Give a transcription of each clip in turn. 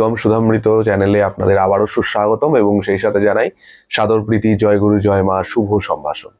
নিগম সুধামৃত চ্যানেলে আপনাদের আবারও সুস্বাগতম এবং সেই সাথে জানাই সাদর প্রীতি জয়গুরু জয় মা, শুভ সম্ভাষণ।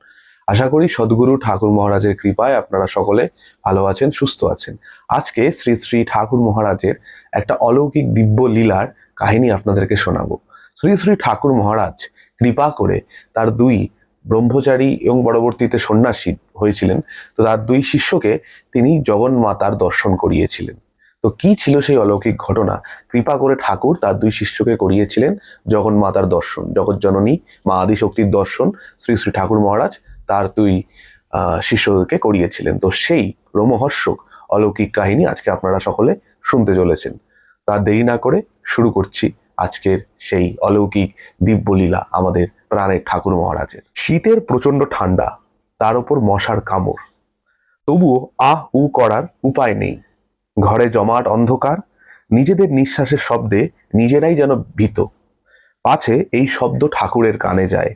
আশা করি সদ্গুরু ঠাকুর মহারাজের কৃপায় আপনারা সকলে ভালো আছেন, সুস্থ আছেন। আজকে শ্রী শ্রী ঠাকুর মহারাজের একটা অলৌকিক দিব্য লীলার কাহিনী আপনাদেরকে শোনাবো। শ্রী শ্রী ঠাকুর মহারাজ কৃপা করে তার দুই ব্রহ্মচারী এবং পরবর্তীতে সন্ন্যাসী হয়েছিলেন। তো তার দুই শিষ্যকে তিনি জগন্মাতার দর্শন করিয়েছিলেন। তো কি ছিল সেই অলৌকিক ঘটনা? কৃপা করে ঠাকুর তার দুই শিষ্যকে করিয়েছিলেন জগন্মাতার দর্শন জগৎজননী মা আদিশক্তির দর্শন শ্রী শ্রী ঠাকুর মহারাজ তার দুই শিষ্যকে করিয়েছিলেন। তো সেই রোমহর্ষক অলৌকিক কাহিনী আজকে আপনারা সকলে শুনতে চলেছেন। তার দেরি না করে শুরু করছি আজকের সেই অলৌকিক দিব্যলীলা আমাদের প্রাণের ঠাকুর মহারাজের। শীতের প্রচণ্ড ঠান্ডা তার উপর মশার কামড়। তবুও আহ উ করার উপায় নেই। ঘরে জমাট অন্ধকার, নিজেদের নিঃশ্বাসের শব্দে নিজেরাই যেন ভীত। পাছে এই শব্দ ঠাকুরের কানে যায়।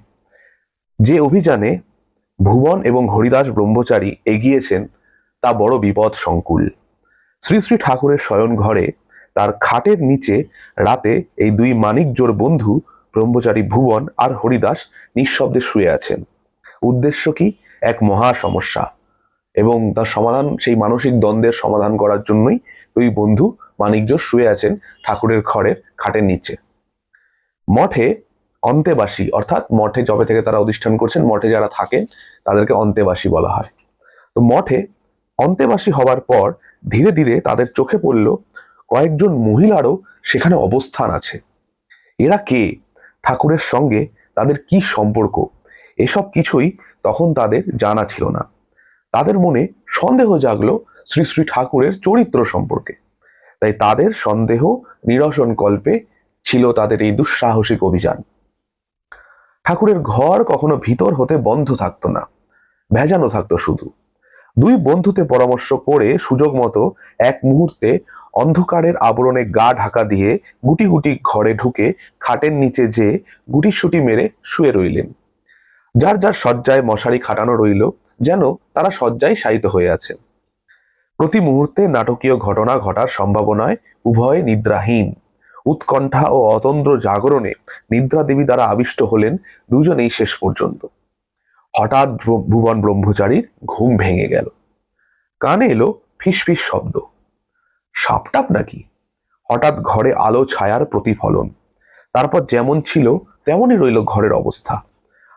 যে অভিযানে ভুবন এবং হরিদাস ব্রহ্মচারী এগিয়েছেন, তা বড় বিপদ সংকুল। শ্রী শ্রী ঠাকুরের শয়ন ঘরে তার খাটের নিচে রাতে এই দুই মানিকজোর বন্ধু, ব্রহ্মচারী ভুবন আর হরিদাস নিঃশব্দে শুয়ে আছেন। উদ্দেশ্য কি? এক মহা সমস্যা। এবং তার সমাধান, সেই মানসিক দ্বন্দ্বের সমাধান করার জন্যই দুই বন্ধু মানিকজোর শুয়ে আছেন ঠাকুরের ঘরের খাটের নিচে। মঠে অন্তেবাসী, অর্থাৎ মঠে যবে থেকে তারা অধিষ্ঠান করছেন, মঠে যারা থাকেন, তাদেরকে অন্তেবাসী বলা হয়। তো মঠে অন্তেবাসী হবার পর ধীরে ধীরে তাদের চোখে পড়ল কয়েকজন মহিলারও সেখানে অবস্থান আছে। এরা কে? ঠাকুরের সঙ্গে তাদের কি সম্পর্ক? এসব কিছুই তখন তাদের জানা ছিল না। তাদের মনে সন্দেহ জাগলো শ্রী শ্রী ঠাকুরের চরিত্র সম্পর্কে। তাই তাদের সন্দেহ নিরসন কল্পে ছিল তাদের এই দুঃসাহসিক অভিযান। ঠাকুরের ঘর কখনো ভিতর হতে বন্ধ থাকতো না, ভেজানো থাকতো শুধু। দুই বন্ধুতে পরামর্শ করে সুযোগ মতো এক মুহূর্তে অন্ধকারের আবরণে গা ঢাকা দিয়ে গুটি গুটি ঘরে ঢুকে খাটের নিচে যে গুটিসুটি মেরে শুয়ে রইলেন। যার যার শয্যায় মশারি খাটানো রইল যেন তারা শয্যায় শায়িত হয়ে আছেন। প্রতি মুহূর্তে নাটকীয় ঘটনা ঘটার সম্ভাবনায় উভয়ে নিদ্রাহীন। উৎকণ্ঠা ও অতন্দ্র জাগরণে নিদ্রা দেবী দ্বারা আবিষ্ট হলেন দুজনেই শেষ পর্যন্ত। হঠাৎ ভুবন ব্রহ্মচারীর ঘুম ভেঙে গেল। কানে এলো ফিসফিস শব্দ। সাপটাপ নাকি? হঠাৎ ঘরে আলো ছায়ার প্রতিফলন। তারপর যেমন ছিল, তেমনই রইল ঘরের অবস্থা।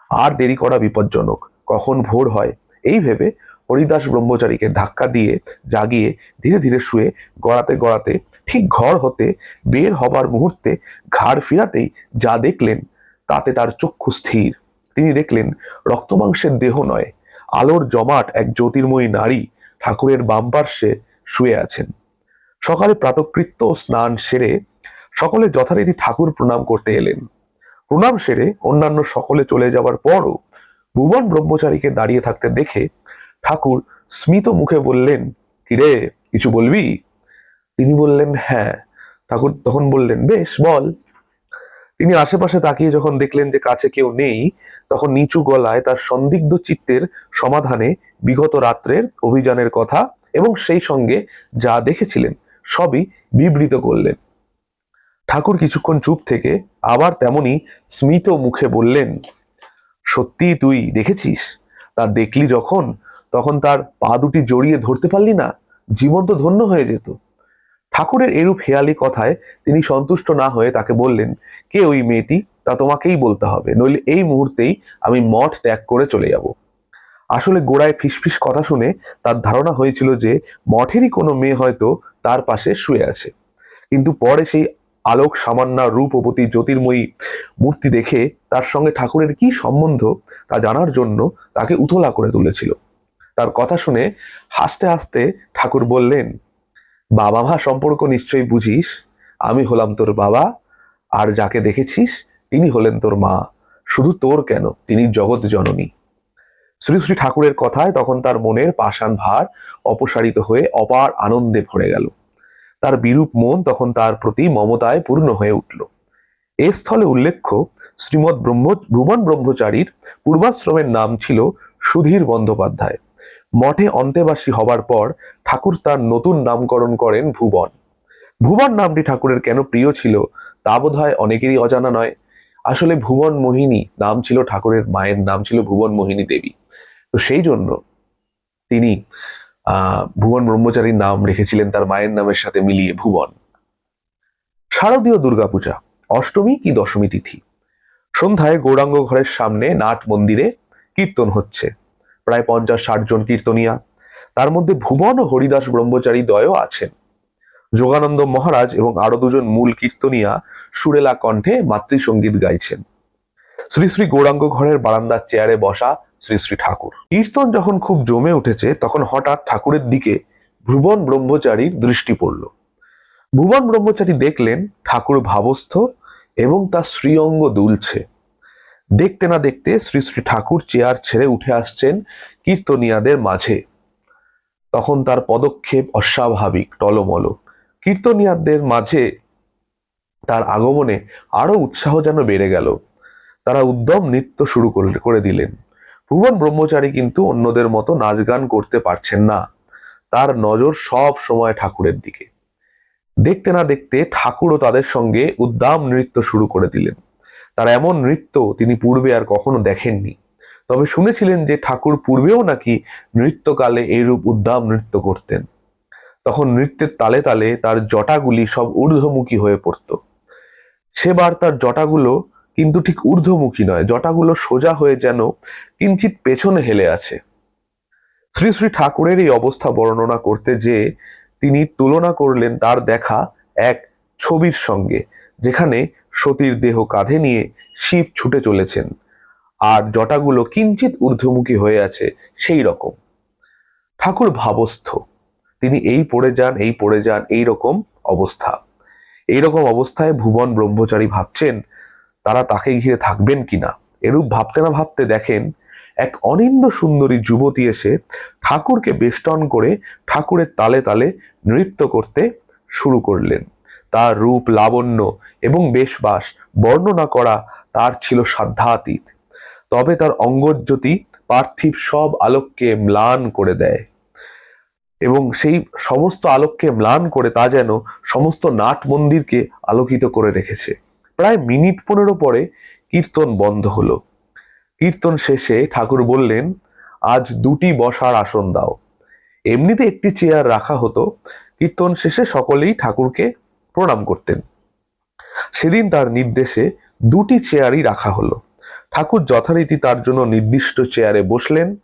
আর দেরি করা বিপজ্জনক। কখন ভোর হয় এই ভেবে হরিদাস ব্রহ্মচারীকে ধাক্কা দিয়ে জাগিয়ে ধীরে ধীরে শুয়ে গড়াতে গড়াতে ঠিক ঘর হতে বের হবার মুহূর্তে ঘাড় ফিরাতেই যা দেখলেন, তাতে তার চক্ষু স্থির। তিনি দেখলেন, রক্তমাংসের দেহ নয়, আলোর জমাট এক জ্যোতির্ময়ী নারী ঠাকুরের বাম পার্শ্বে শুয়ে আছেন। সকালে প্রাতকৃত্য স্নান সেরে সকলে যথারীতি ঠাকুর প্রণাম করতে এলেন। প্রণাম সেরে অন্যান্য সকলে চলে যাবার পরও ভুবন ব্রহ্মচারীকে দাঁড়িয়ে থাকতে দেখে ঠাকুর স্মিত মুখে বললেন, কিরে, কিছু বলবি? তিনি বললেন হ্যাঁ। ঠাকুর তখন বললেন, বেশ, বল। তিনি আশেপাশে তাকিয়ে যখন দেখলেন যে কাছে কেউ নেই, তখন নিচু গলায় তার সন্দিগ্ধ চিত্তের সমাধানে বিগত রাত্রের অভিযানের কথা এবং সেই সঙ্গে যা দেখেছিলেন, সবই বিবৃত করলেন। ঠাকুর কিছুক্ষণ চুপ থেকে আবার তেমনি স্মিত মুখে বললেন সত্যি তুই দেখেছিস? তা দেখলি যখন, তখন তার পা দুটি জড়িয়ে ধরতে পারলি না, জীবন তো ধন্য হয়ে যেত। ঠাকুরের এরূপ হেয়ালি কথায় তিনি সন্তুষ্ট না হয়ে তাকে বললেন, কে ওই মেয়েটি? তা তোমাকেই বলতে হবে, নইলে এই মুহূর্তেই আমি মঠ ত্যাগ করে চলে যাব। আসলে গোড়ায় ফিসফিস কথা শুনে তার ধারণা হয়েছিল যে, মঠেরই কোনো মেয়ে হয়তো তার পাশে শুয়ে আছে। কিন্তু পরে সেই আলোক সামান্য রূপবতী জ্যোতির্ময়ী মূর্তি দেখে তার সঙ্গে ঠাকুরের কি সম্বন্ধ তা জানার জন্য তাকে উতলা করে তুলেছিল। তার কথা শুনে হাসতে হাসতে ঠাকুর বললেন, বাবা মা সম্পর্ক নিশ্চয়ই বুঝিস? আমি হলাম তোর বাবা, আর যাকে দেখেছিস তিনি হলেন তোর মা, শুধু তোর কেন? তিনি জগৎ জননী। শ্রী শ্রী ঠাকুরের কথায় তখন তার মনের পাষাণ ভার অপসারিত হয়ে অপার আনন্দে ভরে গেল। তার বিরূপ মন তখন তার প্রতি মমতায় পূর্ণ হয়ে উঠল। এ স্থলে উল্লেখ্য, শ্রীমৎ ব্রহ্ম ভুবন ব্রহ্মচারীর পূর্বাশ্রমের নাম ছিল সুধীর বন্দ্যোপাধ্যায়। মঠে অন্তেবাসী হবার পর ঠাকুর তার নতুন নামকরণ করেন ভুবন। ভুবন নামটি ঠাকুরের কেন প্রিয় ছিল তা বোধ হয় অনেকেরই অজানা নয়। আসলে ভুবন মোহিনী নাম ছিল ঠাকুরের মায়ের নাম ছিল ভুবন মোহিনী দেবী। তো সেই জন্য তিনি ভুবন ব্রহ্মচারীর নাম রেখেছিলেন তার মায়ের নামের সাথে মিলিয়ে ভুবন। শারদীয় দুর্গাপূজা, অষ্টমী কি দশমী তিথি? সন্ধ্যায় গৌরাঙ্গ ঘরের সামনে নাট মন্দিরে কীর্তন হচ্ছে। প্রায় পঞ্চাশ ষাট জন কীর্তনিয়া। তার মধ্যে ভুবন ও হরিদাস ব্রহ্মচারী দ্বয়ও আছেন। যোগানন্দ মহারাজ এবং আরও দুজন মূল কীর্তনিয়া সুরেলা কণ্ঠে মাতৃসঙ্গীত গাইছেন। শ্রী শ্রী গৌরাঙ্গ ঘরের বারান্দার চেয়ারে বসা শ্রী শ্রী ঠাকুর। কীর্তন যখন খুব জমে উঠেছে, তখন হঠাৎ ঠাকুরের দিকে ভুবন ব্রহ্মচারীর দৃষ্টি পড়ল। ভুবন ব্রহ্মচারী দেখলেন ঠাকুর ভাবস্থ এবং তার শ্রীঅঙ্গ দুলছে। দেখতে না দেখতে শ্রী শ্রী ঠাকুর চেয়ার ছেড়ে উঠে আসছেন কীর্তনিয়াদের মাঝে। তখন তার পদক্ষেপ অস্বাভাবিক, টলমল। কীর্তনিয়াদের মাঝে তার আগমনে আরও উৎসাহ যেন বেড়ে গেল। তারা উদ্যম নৃত্য শুরু করে দিলেন। ভুবন ব্রহ্মচারী কিন্তু অন্যদের মতো নাচ গান করতে পারছেন না। তার নজর সব সময় ঠাকুরের দিকে। দেখতে না দেখতে ঠাকুরও তাদের সঙ্গে উদ্দাম নৃত্য শুরু করে দিলেন। তার এমন নৃত্য তিনি পূর্বে আর কখনো দেখেননি। তবে শুনেছিলেন যে ঠাকুর পূর্বেও নাকি নৃত্যকালে এইরূপ উদ্দাম নৃত্য করতেন। তখন নৃত্যের তালে তালে তার জটাগুলি সব ঊর্ধ্বমুখী হয়ে পড়ত। সেবার তার জটাগুলো কিন্তু ঠিক ঊর্ধ্বমুখী নয়। জটাগুলো সোজা হয়ে যেন কিঞ্চিত পেছনে হেলে আছে। শ্রী শ্রী ঠাকুরের এই অবস্থা বর্ণনা করতে যে তিনি তুলনা করলেন তার দেখা এক ছবির সঙ্গে, যেখানে সতীর দেহ কাঁধে নিয়ে শিব ছুটে চলেছেন। আর জটাগুলো কিঞ্চিত ঊর্ধ্বমুখী হয়ে আছে সেই রকম। ঠাকুর ভাবস্থ। তিনি এই পড়ে যান, এই পড়ে যান, এই রকম অবস্থা। এই রকম অবস্থায় ভুবন ব্রহ্মচারী ভাবছেন তারা তাকে ঘিরে থাকবেন কিনা? এরূপ ভাবতে না ভাবতে দেখেন, এক অনিন্দ সুন্দরী যুবতী এসে ঠাকুরকে বেষ্টন করে ঠাকুরের তালে তালে নৃত্য করতে শুরু করলেন। তার রূপ লাবণ্য এবং বেশবাস বর্ণনা করা তার ছিল সাধ্যাতীত। তবে তার অঙ্গজ্যোতি পার্থিব সব আলোককে ম্লান করে দেয় এবং সেই সমস্ত আলোককে ম্লান করে তা যেন সমস্ত নাট মন্দিরকে আলোকিত করে রেখেছে। প্রায় মিনিট পনেরো পরে কীর্তন বন্ধ হলো। কীর্তন শেষে ঠাকুর বললেন, আজ দুটি বসার আসন দাও। এমনিতে একটি চেয়ার রাখা হতো। কীর্তন শেষে সকলেই ঠাকুরকে প্রণাম করতেন। সেদিন তার নির্দেশে দুটি চেয়ারই রাখা হলো। ঠাকুর যথারীতি তার জন্য নির্দিষ্ট চেয়ারে বসলেন।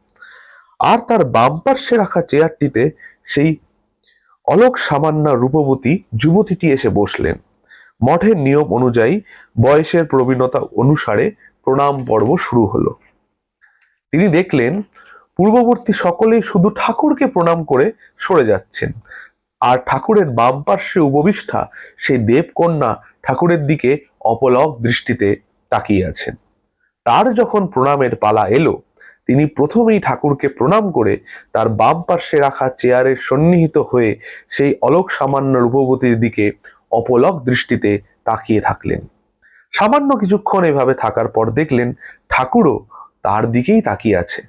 আর তার বাম পার্শ্বে রাখা চেয়ারটিতে সেই অলোক সামান্য রূপবতী যুবতীটি এসে বসলেন। মঠের নিয়ম অনুযায়ী বয়সের প্রবীণতা অনুসারে প্রণাম পর্ব শুরু হলো। তিনি দেখলেন, পূর্ববর্তী সকলেই শুধু ঠাকুরকে প্রণাম করে সরে যাচ্ছেন। আর ঠাকুরের বাম পার্শ্বে উপবিষ্ঠা সেই দেবকন্যা ঠাকুরের দিকে অপলক দৃষ্টিতে তাকিয়ে আছেন। তার যখন প্রণামের পালা এলো, তিনি প্রথমেই ঠাকুরকে প্রণাম করে তার বাম পার্শ্বে রাখা চেয়ারের সন্নিহিত হয়ে সেই অলোক সামান্য রূপবতীর দিকে অপলক দৃষ্টিতে তাকিয়ে থাকলেন। সামান্য কিছুক্ষণ এভাবে থাকার পর দেখলেন ঠাকুরও তার দিকেই তাকিয়ে আছে।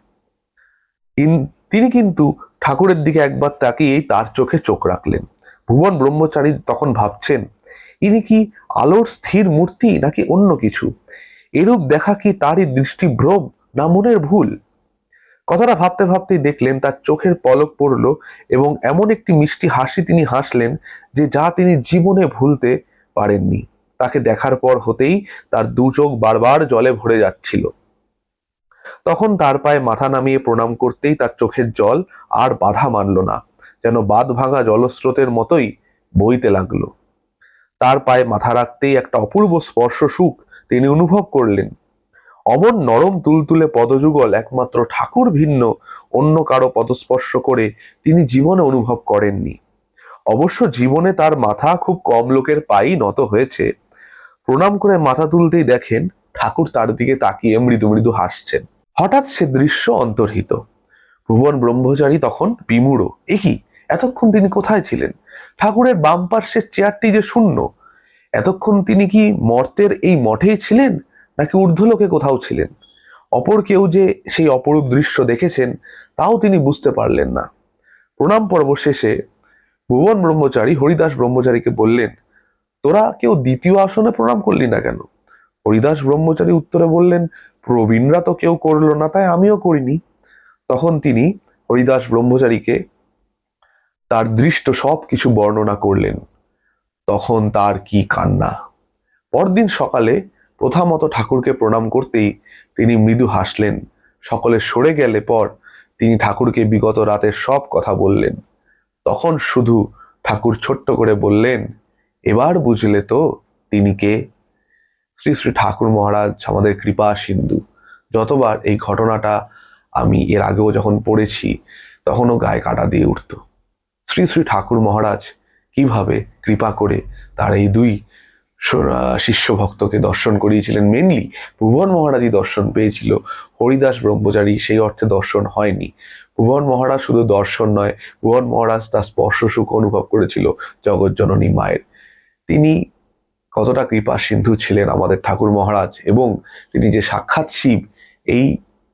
তিনি কিন্তু ঠাকুরের দিকে একবার তাকিয়েই তার চোখে চোখ রাখলেন। ভুবন ব্রহ্মচারী তখন ভাবছেন, ইনি কি আলোর স্থির মূর্তি নাকি অন্য কিছু? এরূপ দেখা কি তারই দৃষ্টিভ্রম না মনের ভুল? কথাটা ভাবতে ভাবতেই দেখলেন তার চোখের পলক পড়ল এবং এমন একটি মিষ্টি হাসি তিনি হাসলেন যে যা তিনি জীবনে ভুলতে পারেননি। তাকে দেখার পর হতেই তার দু চোখ বারবার জলে ভরে যাচ্ছিল। তখন তার পায়ে মাথা নামিয়ে প্রণাম করতেই তার চোখের জল আর বাধা মানল না, যেন বাঁধ ভাঙা জলস্রোতের মতোই বইতে লাগল। তার পায়ে মাথা রাখতেই একটা অপূর্ব স্পর্শ সুখ তিনি অনুভব করলেন। অমন নরম তুলতুলে পদযুগল একমাত্র ঠাকুর ভিন্ন, অন্য কারও পদস্পর্শ করে তিনি জীবনে অনুভব করেননি। অবশ্য জীবনে তার মাথা খুব কম লোকের পায়েই নত হয়েছে। প্রণাম করে মাথা তুলতেই দেখেন ঠাকুর তার দিকে তাকিয়ে মৃদু মৃদু হাসছেন। হঠাৎ সে দৃশ্য অন্তর্হিত। ভুবন ব্রহ্মচারী তখন বিমূঢ়। এ কি? এতক্ষণ তিনি কোথায় ছিলেন? ঠাকুরের বাম পার্শ্বের চেয়ারটি যে শূন্য, এতক্ষণ তিনি কি মর্তের এই মঠেই ছিলেন? নাকি ঊর্ধ্বলোকে কোথাও ছিলেন? অপর কেউ যে সেই অপরূপ দৃশ্য দেখেছেন, তাও তিনি বুঝতে পারলেন না। প্রণাম পর্ব শেষে ভুবন ব্রহ্মচারী হরিদাস ব্রহ্মচারীকে বললেন, তোরা কেউ দ্বিতীয় আসনে প্রণাম করলি না কেন? হরিদাস ব্রহ্মচারী উত্তরে বললেন, প্রবীণরা তো কেউ করল না, তাই আমিও করিনি। তখন তিনি হরিদাস ব্রহ্মচারীকে তার দৃষ্ট সব কিছু বর্ণনা করলেন। তখন তার কি কান্না? পরদিন সকালে প্রথামত ঠাকুরকে প্রণাম করতেই তিনি মৃদু হাসলেন। সকলে সরে গেলে পর তিনি ঠাকুরকে বিগত রাতের সব কথা বললেন। তখন শুধু ঠাকুর ছোট্ট করে বললেন, এবার বুঝলে তো তিনি কে? শ্রী শ্রী ঠাকুর মহারাজ, আমাদের কৃপা সিন্ধু। যতবার এই ঘটনাটা আমি এর আগেও যখন পড়েছি, তখনও গায়ে কাটা দিয়ে উঠত। শ্রী শ্রী ঠাকুর মহারাজ, কীভাবে কৃপা করে তার এই দুই শিষ্য ভক্তকে দর্শন করিয়েছিলেন। মেনলি ভুবন মহারাজই দর্শন পেয়েছিল। হরিদাস ব্রহ্মচারী সেই অর্থে দর্শন হয়নি। ভুবন মহারাজ শুধু দর্শন নয়, ভুবন মহারাজ তার স্পর্শ সুখ অনুভব করেছিল জগৎজননী মায়ের। তিনি কতটা কৃপা সিন্ধু ছিলেন আমাদের ঠাকুর মহারাজ এবং তিনি যে সাক্ষাৎ শিব, এই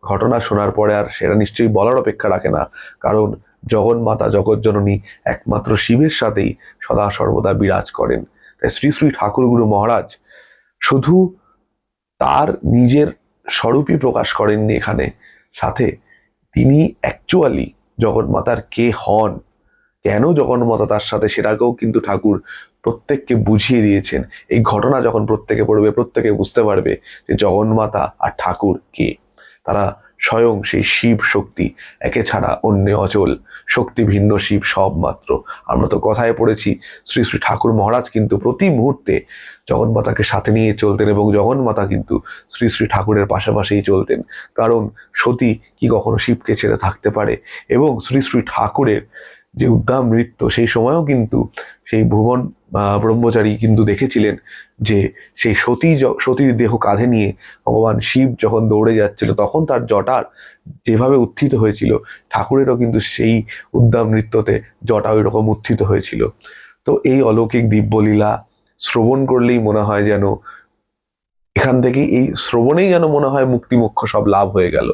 ঘটনা শোনার পরে আর সেটা নিশ্চয়ই বলার অপেক্ষা রাখে না। কারণ জগন্মাতা জগৎজননী একমাত্র শিবের সাথেই সদা সর্বদা বিরাজ করেন। তাই শ্রী শ্রী ঠাকুরগুরু মহারাজ শুধু তার নিজের স্বরূপই প্রকাশ করেননি এখানে, সাথে তিনি অ্যাকচুয়ালি জগন্মাতার কে হন? কেন জগন্মাতা তার সাথে? সেটাকেও কিন্তু ঠাকুর প্রত্যেককে বুঝিয়ে দিয়েছেন। এই ঘটনা যখন প্রত্যেকে পড়বে, প্রত্যেকে বুঝতে পারবে যে জগন্মাতা আর ঠাকুর কে। তারা স্বয়ং সেই শিব শক্তি, একে ছাড়া অন্য অচল শক্তি ভিন্ন শিব সব মাত্র। আমরা তো কথায় পড়েছি, শ্রী শ্রী ঠাকুর মহারাজ কিন্তু প্রতি মুহূর্তে জগন্মাতাকে সাথে নিয়ে চলতেন এবং জগন্মাতা কিন্তু শ্রী শ্রী ঠাকুরের পাশাপাশিই চলতেন। কারণ সতী কি কখনো শিবকে ছেড়ে থাকতে পারে? এবং শ্রী শ্রী ঠাকুরের যে উদ্দাম নৃত্য সেই সময়ও কিন্তু সেই ভুবন ব্রহ্মচারী কিন্তু দেখেছিলেন যে সেই সতী সতীর দেহ কাঁধে নিয়ে ভগবান শিব যখন দৌড়ে যাচ্ছিল, তখন তার জটার যেভাবে উত্থিত হয়েছিল, ঠাকুরেরও কিন্তু সেই উদ্দাম নৃত্যতে জটা ওই রকম উত্থিত হয়েছিল। তো এই অলৌকিক দিব্যলীলা শ্রবণ করলেই মনে হয় যেন, এখান থেকে এই শ্রবণেই যেন মনে হয় মুক্তি মোক্ষ সব লাভ হয়ে গেল।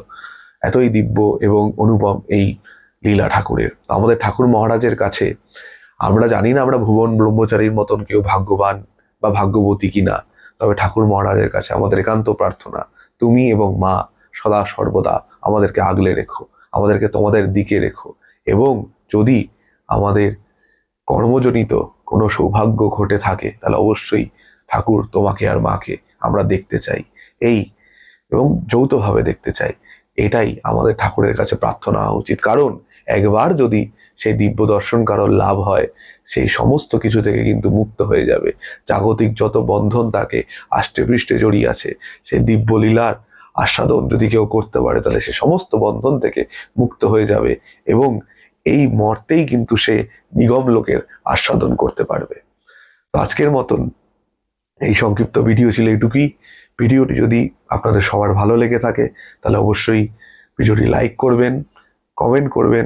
এতই দিব্য এবং অনুপম এই লীলা ঠাকুরের। আমাদের ঠাকুর মহারাজের কাছে আমরা জানি না আমরা ভুবন ব্রহ্মচারীর মতন কেউ ভাগ্যবান বা ভাগ্যবতী কিনা, তবে ঠাকুর মহারাজের কাছে আমাদের একান্ত প্রার্থনা, তুমি এবং মা সদা সর্বদা আমাদেরকে আগলে রেখো, আমাদেরকে তোমাদের দিকে রেখো, এবং যদি আমাদের কর্মজনিত কোনো সৌভাগ্য ঘটে থাকে, তাহলে অবশ্যই ঠাকুর তোমাকে আর মাকে আমরা দেখতে চাই। এই এবং যৌথভাবে দেখতে চাই। এটাই আমাদের ঠাকুরের কাছে প্রার্থনা হওয়া উচিত। কারণ একবার যদি সেই দিব্য দর্শন কারোর লাভ হয়, সেই সমস্ত কিছু থেকে কিন্তু মুক্ত হয়ে যাবে। জাগতিক যত বন্ধন তাকে আষ্টে পৃষ্ঠে জড়িয়ে আছে, সেই দিব্য লীলার আস্বাদন যদি কেউ করতে পারে, তাহলে সে সমস্ত বন্ধন থেকে মুক্ত হয়ে যাবে এবং এই মর্তেই কিন্তু সে নিগম লোকের আস্বাদন করতে পারবে। তো আজকের মতন এই সংক্ষিপ্ত ভিডিও ছিল এটুকুই। ভিডিওটি যদি আপনাদের সবার ভালো লেগে থাকে, তাহলে অবশ্যই ভিডিওটি লাইক করবেন, কমেন্ট করবেন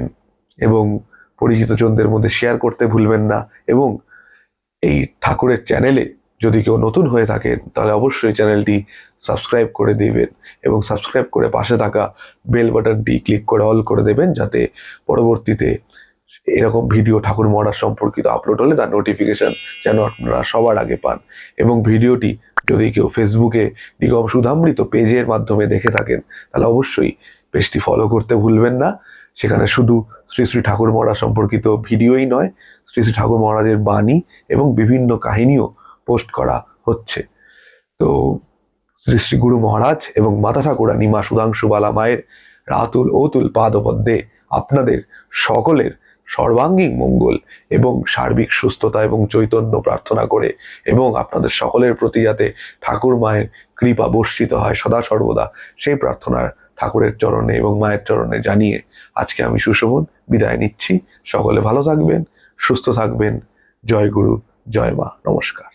এবং পরিচিত জনদের মধ্যে শেয়ার করতে ভুলবেন না এবং এই ঠাকুরের চ্যানেলে যদি কেউ নতুন হয়ে থাকেন, তাহলে অবশ্যই চ্যানেলটি সাবস্ক্রাইব করে দেবেন এবং সাবস্ক্রাইব করে পাশে থাকা বেল বাটনটি ক্লিক করে অল করে দেবেন যাতে পরবর্তীতে এরকম ভিডিও ঠাকুর মহারাজ সম্পর্কিত আপলোড হলে তার নোটিফিকেশন যেন আপনারা সবার আগে পান। এবং ভিডিওটি যদি কেউ ফেসবুকে নিগম সুধামৃত পেজের মাধ্যমে দেখে থাকেন, তাহলে অবশ্যই পেজটি ফলো করতে ভুলবেন না। সেখানে শুধু শ্রী শ্রী ঠাকুর মহারাজ সম্পর্কিত ভিডিওই নয়, শ্রী শ্রী ঠাকুর মহারাজের বাণী এবং বিভিন্ন কাহিনীও পোস্ট করা হচ্ছে। তো শ্রী শ্রী গুরু মহারাজ এবং মাতা ঠাকুরানী মা সুধাংশু বালা মায়ের রাতুল অতুল পাদপদ্মে আপনাদের সকলের সর্বাঙ্গীন মঙ্গল এবং সার্বিক সুস্থতা এবং চৈতন্য প্রার্থনা করে এবং আপনাদের সকলের প্রতি যাতে ঠাকুর মায়ের কৃপা বর্ষিত হয় সদা সর্বদা সেই প্রার্থনার ঠাকুরের চরণে এবং মায়ের চরণে জানিয়ে আজকে আমি সুশোভন বিদায় নিচ্ছি। সকলে ভালো থাকবেন, সুস্থ থাকবেন। জয় গুরু, জয় মা। নমস্কার।